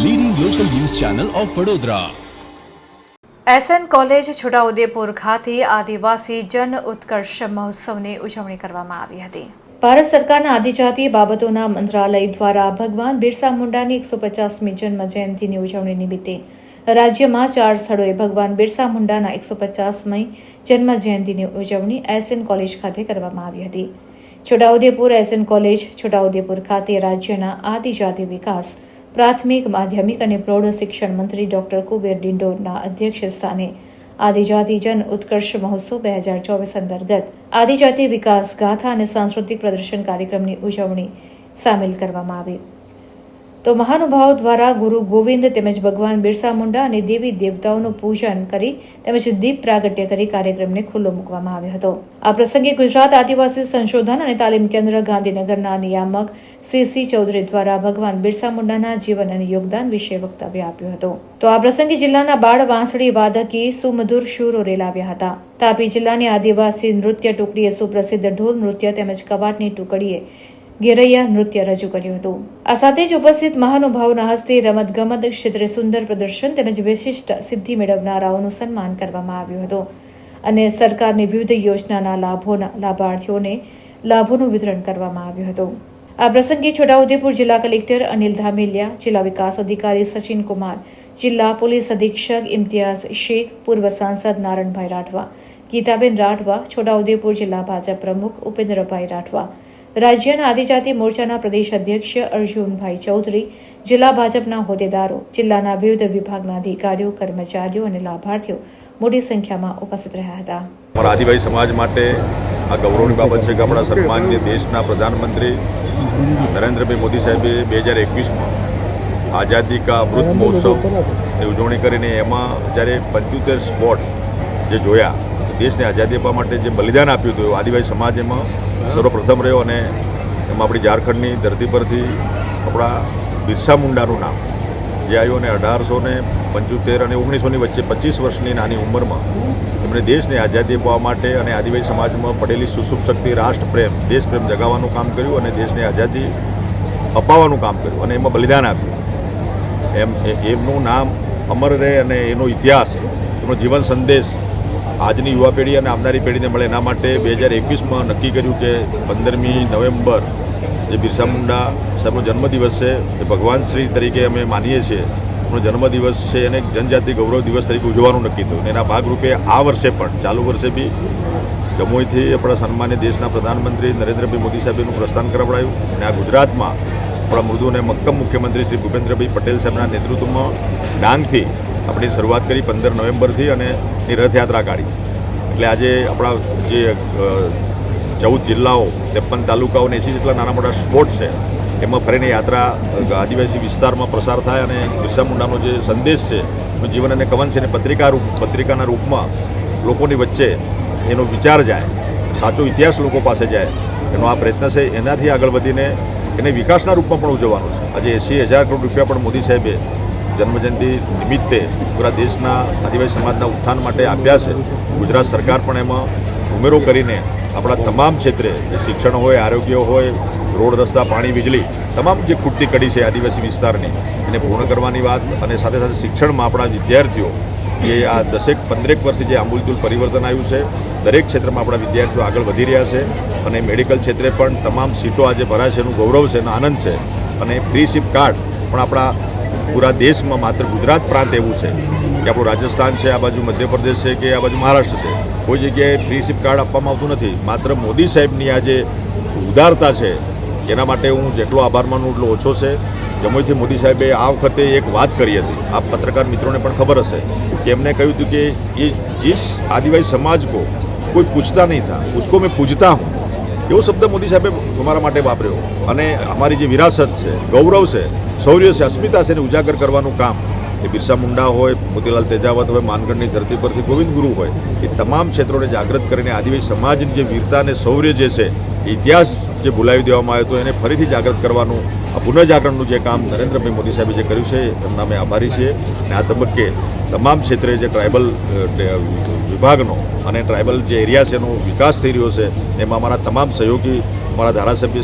Channel of Vadodara SN college Chhota Udepur ખાતે આદિવાસી જન ઉત્કર્ષ મહોત્સવની ઉજવણી કરવામાં આવી હતી. ભારત સરકારના આદિજાતિ બાબતોના મંત્રાલય દ્વારા ભગવાન બિરસા મુંડાની એકસો પચાસમી જન્મ જયંતિની ઉજવણી નિમિત્તે રાજ્યમાં ચાર સ્થળોએ ભગવાન બિરસા મુંડાના એકસો પચાસમી જન્મ જયંતિની ઉજવણી એસએન કોલેજ ખાતે કરવામાં આવી હતી. છોટાઉદેપુર એસએન કોલેજ છોટાઉદેપુર ખાતે રાજ્યના આદિજાતિ વિકાસ પ્રાથમિક, માધ્યમિક અને પ્રૌઢ શિક્ષણ મંત્રી ડોક્ટર કુબેર ડિંડોરના અધ્યક્ષ સ્થાને આદિજાતિ જન ઉત્કર્ષ મહોત્સવ બે હજાર ચોવીસ અંતર્ગત આદિજાતિ વિકાસ ગાથા અને સાંસ્કૃતિક પ્રદર્શન કાર્યક્રમની ઉજવણી સામેલ કરવામાં આવી. તો મહાનુભાવો દ્વારા ગુરુ ગોવિંદ તેમજ ભગવાન બિરસા મુંડા અને દેવી દેવતાઓનું પૂજન કરી તેમજ દીપ પ્રાગટ્ય કરી કાર્યક્રમને ખુલ્લો મૂકવામાં આવ્યો હતો. આ પ્રસંગે ગુજરાત આદિવાસી સંશોધન અને તાલીમ કેન્દ્ર ગાંધીનગરના નિયામક સીસી ચૌધરી દ્વારા ભગવાન બિરસા મુંડાના જીવન અને યોગદાન વિશે વક્તવ્ય આપ્યું હતું. તો આ પ્રસંગે જિલ્લાના બાળ વાંસળી વાદકી સુમધુર શૂરો રેલાવ્યા હતા. તાપી જિલ્લાની આદિવાસી નૃત્ય ટુકડીએ સુપ્રસિદ્ધ ઢોલ નૃત્ય તેમજ કવાટની ટુકડીએ ગેરૈયા નૃત્ય રજૂ કર્યું હતું. આ સાથે જ ઉપસ્થિત મહાનુભાવોના હસ્તે રમતગમત ક્ષેત્રે સુંદર પ્રદર્શન તેમજ વિશિષ્ટ સિદ્ધિ મેળવનારાઓનું સન્માન કરવામાં આવ્યું હતું. અને સરકારની વિવિધ યોજનાના લાભોના લાભાર્થીઓને લાભોનું વિતરણ કરવામાં આવ્યું હતું. આ પ્રસંગે છોટાઉદેપુર જિલ્લા કલેક્ટર અનિલ ધામેલિયા, જિલ્લા વિકાસ અધિકારી સચિન કુમાર, જિલ્લા પોલીસ અધિક્ષક ઇમ્તિયાઝ શેખ, પૂર્વ સાંસદ નારણભાઈ રાઠવા, ગીતાબેન રાઠવા, છોટાઉદેપુર જિલ્લા ભાજપ પ્રમુખ ઉપેન્દ્રભાઈ રાઠવા રાજ્યના આદિજાતિ મોરચાના પ્રદેશ અધ્યક્ષ અર્જુનભાઈ ચૌધરી, જિલ્લા ભાજપના હોદ્દેદારો, જિલ્લાના વિવિધ વિભાગના અધિકારીઓ, કર્મચારીઓ અને લાભાર્થીઓ મોટી સંખ્યામાં ઉપસ્થિત રહ્યા હતા. અમારા આદિવાસી સમાજ માટે આ ગૌરવની બાબત છે કે આપણા સન્માનીય દેશના પ્રધાનમંત્રી નરેન્દ્રભાઈ મોદી સાહેબે બે હજાર એકવીસમાં આઝાદી કા અમૃત મહોત્સવની ઉજવણી કરીને એમાં જ્યારે પંચોતેર સ્પોટ જે જોયા દેશને આઝાદી આપવા માટે જે બલિદાન આપ્યું હતું, આદિવાસી સમાજ એમાં સર્વપ્રથમ રહ્યો અને એમાં આપણી ઝારખંડની ધરતી પરથી આપણા બિરસા મુંડાનું નામ, જે આવ્યું અને અઢારસો ને પંચોતેર અને ઓગણીસોની વચ્ચે પચીસ વર્ષની નાની ઉંમરમાં એમણે દેશને આઝાદી અપાવવા માટે અને આદિવાસી સમાજમાં પડેલી સુસુપ શક્તિ, રાષ્ટ્રપ્રેમ, દેશપ્રેમ જગાવવાનું કામ કર્યું અને દેશને આઝાદી અપાવવાનું કામ કર્યું અને એમાં બલિદાન આપ્યું. એમ એમનું નામ અમર રહે અને એનો ઇતિહાસ, એનો જીવન સંદેશ આજની યુવા પેઢી અને આવનારી પેઢીને મળે એના માટે બે હજાર એકવીસમાં નક્કી કર્યું કે પંદરમી નવેમ્બર જે બિરસા મુંડા સાહેબનો જન્મદિવસ છે, એ ભગવાન શ્રી તરીકે અમે માનીએ છીએ. એમનો જન્મદિવસ છે એને જનજાતિ ગૌરવ દિવસ તરીકે ઉજવવાનું નક્કી થયું. એના ભાગરૂપે આ વર્ષે પણ, ચાલુ વર્ષે બી જમ્મુથી આપણા સન્માન્ય દેશના પ્રધાનમંત્રી નરેન્દ્રભાઈ મોદી સાહેબનું પ્રસ્થાન કરાવડાયું. અને આ ગુજરાતમાં આપણા મૃદુ અને મક્કમ મુખ્યમંત્રી શ્રી ભૂપેન્દ્રભાઈ પટેલ સાહેબના નેતૃત્વમાં ડાંગથી આપણી શરૂઆત કરી પંદર નવેમ્બરથી અને એ રથયાત્રા કાઢી. એટલે આજે આપણા જે ચૌદ જિલ્લાઓ, ત્રેપન તાલુકાઓ ને એસી જેટલા નાના મોટા સ્પોટ છે, એમાં ફરીને યાત્રા આદિવાસી વિસ્તારમાં પ્રસાર થાય અને બિરસા મુંડાનો જે સંદેશ છે જીવન અને કવન છે એને પત્રિકા રૂપ, પત્રિકાના રૂપમાં લોકોની વચ્ચે એનો વિચાર જાય, સાચો ઇતિહાસ લોકો પાસે જાય, એનો આ પ્રયત્ન છે, એનાથી આગળ વધીને એને વિકાસના રૂપમાં પણ ઉજવવાનો છે. આજે એંસી હજાર કરોડ રૂપિયા પણ મોદી સાહેબે જન્મજયંતિ નિમિત્તે પૂરા દેશના આદિવાસી સમાજના ઉત્થાન માટે આપ્યા છે. ગુજરાત સરકાર પણ એમાં ઉમેરો કરીને આપણા તમામ ક્ષેત્રે શિક્ષણ હોય, આરોગ્ય હોય, રોડ, રસ્તા, પાણી, વીજળી, તમામ જે ખૂટતી કડી છે આદિવાસી વિસ્તારની, એને પૂર્ણ કરવાની વાત અને સાથે સાથે શિક્ષણમાં આપણા વિદ્યાર્થીઓ એ આ દસેક, પંદરેક વર્ષે જે આમૂલચૂલ પરિવર્તન આવ્યું છે, દરેક ક્ષેત્રમાં આપણા વિદ્યાર્થીઓ આગળ વધી રહ્યા છે અને મેડિકલ ક્ષેત્રે પણ તમામ સીટો આજે ભરાય છે એનું ગૌરવ છે એનો આનંદ છે. અને ફ્રી શિપ કાર્ડ પણ આપણા પૂરા દેશમાં માત્ર ગુજરાત પ્રાંત એવું છે કે આપણું રાજસ્થાન છે, આ બાજુ મધ્યપ્રદેશ છે કે આ બાજુ મહારાષ્ટ્ર છે. કોઈ જગ્યાએ ફ્રી શિપ કાર્ડ આપવામાં આવતું નથી. માત્ર મોદી સાહેબની આ જે ઉદારતા છે, એના માટે હું જેટલો આભાર માનું એટલો ઓછો છે. જમોઈથી મોદી સાહેબે આ વખતે એક વાત કરી હતી. આ પત્રકાર મિત્રોને પણ ખબર હશે કે એમને કહ્યું હતું કે એ જીસ આદિવાસી સમાજ કો કોઈ પૂછતા નહીં થા, ઉસકો મેં પૂછતા હું. એવો શબ્દ મોદી સાહેબે અમારા માટે વાપર્યો. અને અમારી જે વિરાસત છે, ગૌરવ છે, શૌર્ય છે, અસ્મિતા છે, એને ઉજાગર કરવાનું કામ, એ બિરસા મુંડા હોય, મોતીલાલ તેજાવત હોય, માનગઢની ધરતી પરથી ગોવિંદ ગુરુ હોય, એ તમામ ક્ષેત્રોને જાગૃત કરીને આદિવાસી સમાજની જે વીરતા અને શૌર્ય જે છે ઇતિહાસ જે ભૂલાવી દેવામાં આવ્યો હતો, એને ફરીથી જાગૃત કરવાનું, આ પુનઃજાગરણનું જે કામ નરેન્દ્રભાઈ મોદી સાહેબે જે કર્યું છે, એમના અમે આભારી છીએ. અને આ તબક્કે તમામ ક્ષેત્રે જે ટ્રાઇબલ વિભાગનો અને ટ્રાઇબલ જે એરિયા છે એનો વિકાસ થઈ રહ્યો છે, એમાં અમારા તમામ સહયોગી, અમારા ધારાસભ્ય